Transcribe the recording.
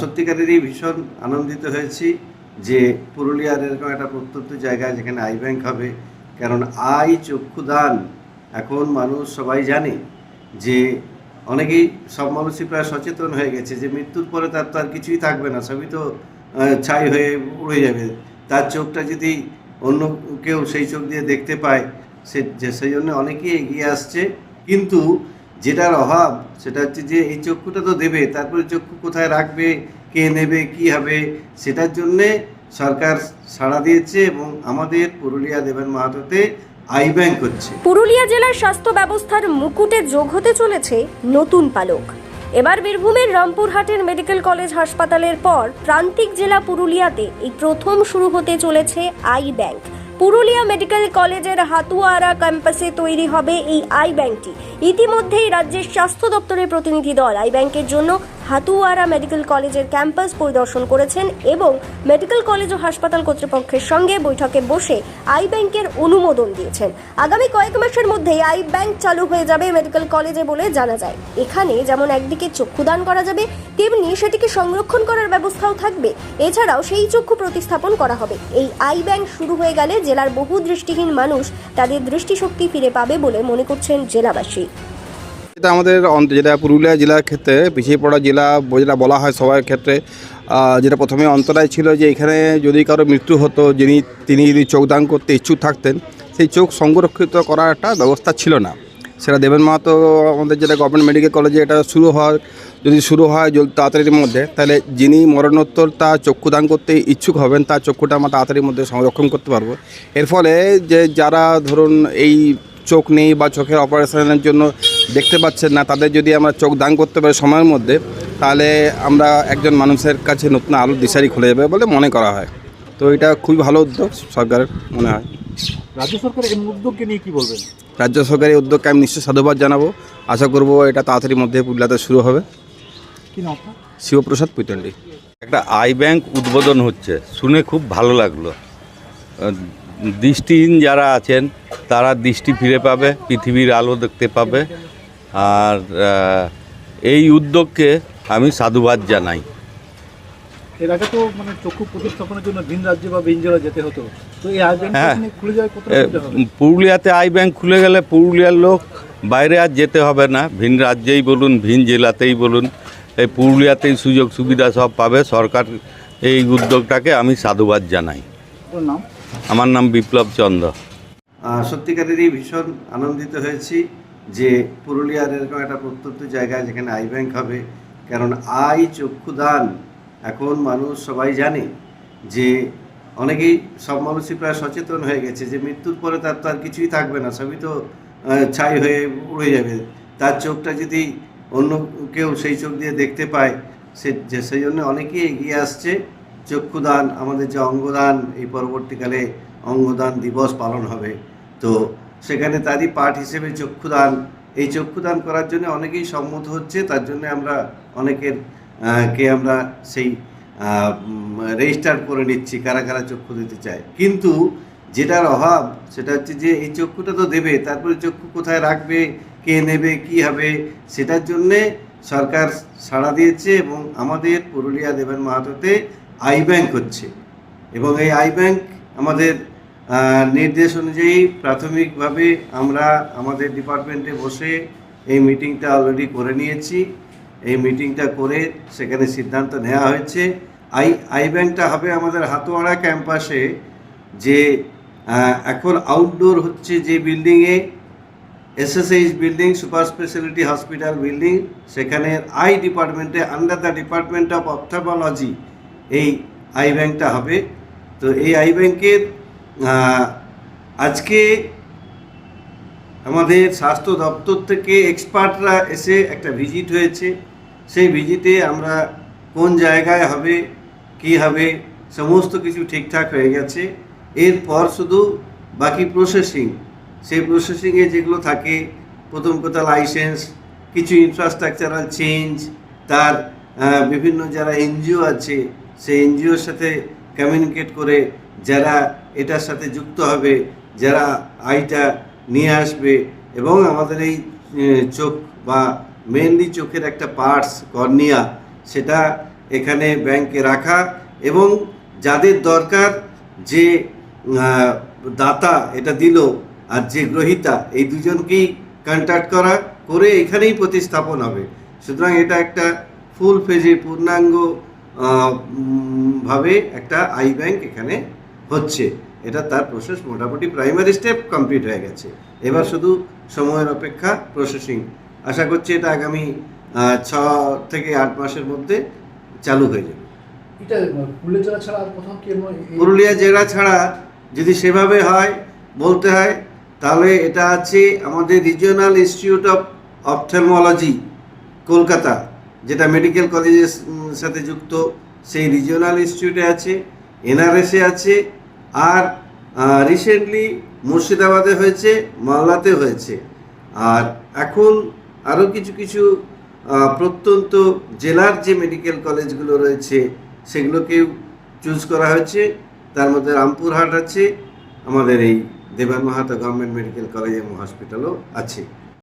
সত্যিকারেরই ভীষণ আনন্দিত হয়েছি যে পুরুলিয়ার এরকম একটা প্রত্যন্ত জায়গায় যেখানে আই ব্যাংক হবে। কারণ আই চক্ষুদান এখন মানুষ সবাই জানে যে অনেকেই সব মানুষই প্রায় সচেতন হয়ে গেছে যে মৃত্যুর পরে তার তো আর কিছুই থাকবে না, সবই তো ছাই হয়ে উড়ে যাবে। তার চোখটা যদি অন্য কেউ সেই চোখ দিয়ে দেখতে পায়, সে সেই জন্য অনেকেই এগিয়ে আসছে। কিন্তু যেটার অভাব, সেটা হচ্ছে যে এই চক্ষুটা তো দেবে, তারপরে চক্ষু কোথায় রাখবে, কে নেবে, কি হবে, সেটার জন্যে সরকার সাড়া দিয়েছে এবং আমাদের পুরুলিয়া দেবেন মাহাতোতে আই ব্যাংক হচ্ছে পুরুলিয়া জেলার স্বাস্থ্য ব্যবস্থার মুকুটে যোগ হতে চলেছে নতুন পালক। এবার বীরভূমের রামপুরহাটের মেডিকেল কলেজ হাসপাতালের পর প্রান্তিক জেলা পুরুলিয়াতে এই প্রথম শুরু হতে চলেছে আই ব্যাংক। পুরুলিয়া মেডিকেল কলেজের হাতুয়ারা ক্যাম্পাসে তৈরি হবে এই আই ব্যাংকটি। ইতিমধ্যেই রাজ্যের স্বাস্থ্য দপ্তরের প্রতিনিধি দল আই ব্যাংকের জন্য হাতুয়ারা মেডিকেল কলেজের ক্যাম্পাস পরিদর্শন করেছেন এবং মেডিকেল কলেজ ও হাসপাতাল কর্তৃপক্ষের সঙ্গে বৈঠকে বসে আই ব্যাংকের অনুমোদন দিয়েছেন। আগামী কয়েক মাসের মধ্যেই আই ব্যাংক চালু হয়ে যাবে মেডিকেল কলেজে বলে জানা যায়। এখানে যেমন একদিকে চক্ষুদান করা যাবে, তেমনি সেটিকে সংরক্ষণ করার ব্যবস্থাও থাকবে। এছাড়াও সেই চক্ষু প্রতিস্থাপন করা হবে। এই আই ব্যাংক শুরু হয়ে গেলে জেলার বহু দৃষ্টিহীন মানুষ তাদের দৃষ্টিশক্তি ফিরে পাবে বলে মনে করছেন জেলাবাসী। এটা আমাদের যেটা পুরুলিয়া জেলার ক্ষেত্রে পিছিয়ে পড়া জেলা যেটা বলা হয় সবার ক্ষেত্রে যেটা প্রথমে অন্তরায় ছিল যে এখানে যদি কারও মৃত্যু হতো, যিনি, তিনি যদি চোখদান করতে ইচ্ছুক থাকতেন, সেই চোখ সংরক্ষিত করার একটা ব্যবস্থা ছিল না। সেটা দেবেন মাহাতো, আমাদের যেটা গভর্নমেন্ট মেডিকেল কলেজে এটা শুরু হয়, যদি শুরু হয় তাড়াতাড়ির মধ্যে, তাহলে যিনি মরণোত্তর তার চক্ষুদান করতে ইচ্ছুক হবেন, তার চক্ষুটা আমরা তাড়াতাড়ির মধ্যে সংরক্ষণ করতে পারব। এর ফলে যে যারা ধরুন এই চোখ নেই বা চোখের অপারেশনের জন্য দেখতে পাচ্ছেন না তাদের যদি আমরা চোখ দান করতে পারি সময়ের মধ্যে তাহলে আমরা একজন মানুষের কাছে নতুন আলোর দিশারি খুলে যাবে বলে মনে করা হয়। তো এটা খুবই ভালো উদ্যোগ সরকারের মনে হয়। রাজ্য সরকার এই উদ্যোগকে নিয়ে কি বলবেন? রাজ্য সরকারের উদ্যোগকে আমি নিশ্চয়ই সাধুবাদ জানাব। আশা করব এটা তাড়াতাড়ির মধ্যে পুরুলিয়াতে শুরু হবে। শিবপ্রসাদ পুইতন্ডি। একটা আই ব্যাংক উদ্বোধন হচ্ছে শুনে খুব ভালো লাগল। দৃষ্টিহীন যারা আছেন তারা দৃষ্টি ফিরে পাবে পৃথিবীর আলো দেখতে পাবে। আর এই উদ্যোগকে আমি সাধুবাদ জানাই। এর আগে তো মানে চক্ষু প্রতিস্থাপনের জন্য ভিন রাজ্যে বা ভিন জেলা যেতে হতো। তো এই আয়োজন হ্যাঁ। খুলে পুরুলিয়াতে আই ব্যাংক খুলে গেলে পুরুলিয়ার লোক বাইরে আর যেতে হবে না। ভিন রাজ্যেই বলুন ভিন জেলাতেই বলুন এই পুরুলিয়াতেই সুযোগ সুবিধা সব পাবে। সরকার এই উদ্যোগটাকে আমি সাধুবাদ জানাই। নাম? আমার নাম বিপ্লব চন্দ্র। সত্যিকারেরই ভীষণ আনন্দিত হয়েছি যে পুরুলিয়ার এরকম একটা প্রত্যন্ত জায়গায় যেখানে আই ব্যাংক হবে, কারণ আই চক্ষুদান এখন মানুষ সবাই জানে যে অনেকেই সব মানুষই প্রায় সচেতন হয়ে গেছে যে মৃত্যুর পরে তার তো আর কিছুই থাকবে না, সবই তো ছাই হয়ে উড়ে যাবে। তার চোখটা যদি অন্য কেউ সেই চোখ দিয়ে দেখতে পায়, সে সেই জন্য অনেকেই এগিয়ে আসছে। চক্ষুদান, আমাদের যে অঙ্গদান, এই পরবর্তীকালে অঙ্গদান দিবস পালন হবে। তো সেখানে তারই পাঠ হিসেবে চক্ষুদান, এই চক্ষুদান করার জন্য অনেকেই সম্মত হচ্ছে, তার জন্য আমরা অনেকের কে আমরা সেই রেজিস্টার করে নিচ্ছি, কারা কারা চক্ষু দিতে চায়। কিন্তু যেটার অভাব, সেটা হচ্ছে যে এই চক্ষুটা তো দেবে, তারপরে চক্ষু কোথায় রাখবে, কে নেবে, কি হবে, সেটার জন্যে সরকার সাড়া দিয়েছে এবং আমাদের পুরুলিয়া দেবেন মাহাতোতে আই ব্যাংক হচ্ছে। এবং এই আই ব্যাংক আমাদের নির্দেশ অনুযায়ী প্রাথমিকভাবে আমরা আমাদের ডিপার্টমেন্টে বসে এই মিটিংটা অলরেডি করে নিয়েছি। এই মিটিংটা করে সেখানে সিদ্ধান্ত নেওয়া হয়েছে। আই আই ব্যাংকটা হবে আমাদের হাতোয়াড়া ক্যাম্পাসে যে এখন আউটডোর হচ্ছে যে বিল্ডিংয়ে SSH building super speciality hospital building সেখানে আই ডিপার্টমেন্টে under the department of ophthalmology এই আই ব্যাংকটা হবে। তো এই আই ব্যাংকের আজকে আমাদের স্বাস্থ্য দপ্তর থেকে এক্সপার্টরা এসে একটা ভিজিট হয়েছে। সেই ভিজিটে আমরা কোন জায়গায় হবে, কি হবে, সমস্ত কিছু ঠিকঠাক হয়ে গেছে। এরপর শুধু বাকি প্রসেসিং সেই প্রসেসিংয়ে যেগুলো থাকে, প্রথম কথা লাইসেন্স কিছু ইনফ্রাস্ট্রাকচারাল চেঞ্জ তার বিভিন্ন যারা এনজিও আছে সেই এনজিওর সাথে কমিউনিকেট করে যারা এটার সাথে যুক্ত হবে, যারা আইটা নিয়ে আসবে এবং আমাদের এই চোখ বা মেনলি চোখের একটা পার্টস কর্নিয়া, সেটা এখানে ব্যাংকে রাখা এবং যাদের দরকার যে দাতা এটা দিল আর যে গ্রহিতা, এই দুজনকেই কন্ট্যাক্ট করা, করে এখানেই প্রতিস্থাপন হবে। সুতরাং এটা একটা ফুল ফেজে পূর্ণাঙ্গ ভাবে একটা আই ব্যাংক এখানে হচ্ছে। এটা তার প্রসেস মোটামুটি প্রাইমারি স্টেপ কমপ্লিট হয়ে গেছে। এবার শুধু সময়ের অপেক্ষা প্রসেসিং আশা করছি এটা আগামী ছ থেকে আট মাসের মধ্যে চালু হয়ে যাবে। পুরুলিয়া জেলা ছাড়া যদি সেভাবে হয় বলতে হয় তাহলে এটা আছে আমাদের regional institute of ophthalmology Kolkata. যেটা মেডিকেল কলেজের সাথে যুক্ত, সেই রিজিওনাল ইনস্টিটিউটে আছে এনআরএসে আছে, আর রিসেন্টলি মুর্শিদাবাদে হয়েছে, মালদাতে হয়েছে। আর এখন আরও কিছু কিছু প্রত্যন্ত জেলার যে মেডিকেল কলেজগুলো রয়েছে, সেগুলোকেও চুজ করা হয়েছে। তার মধ্যে রামপুরহাট আছে, আমাদের এই Deban Mahato government medical college এবং হসপিটালও আছে।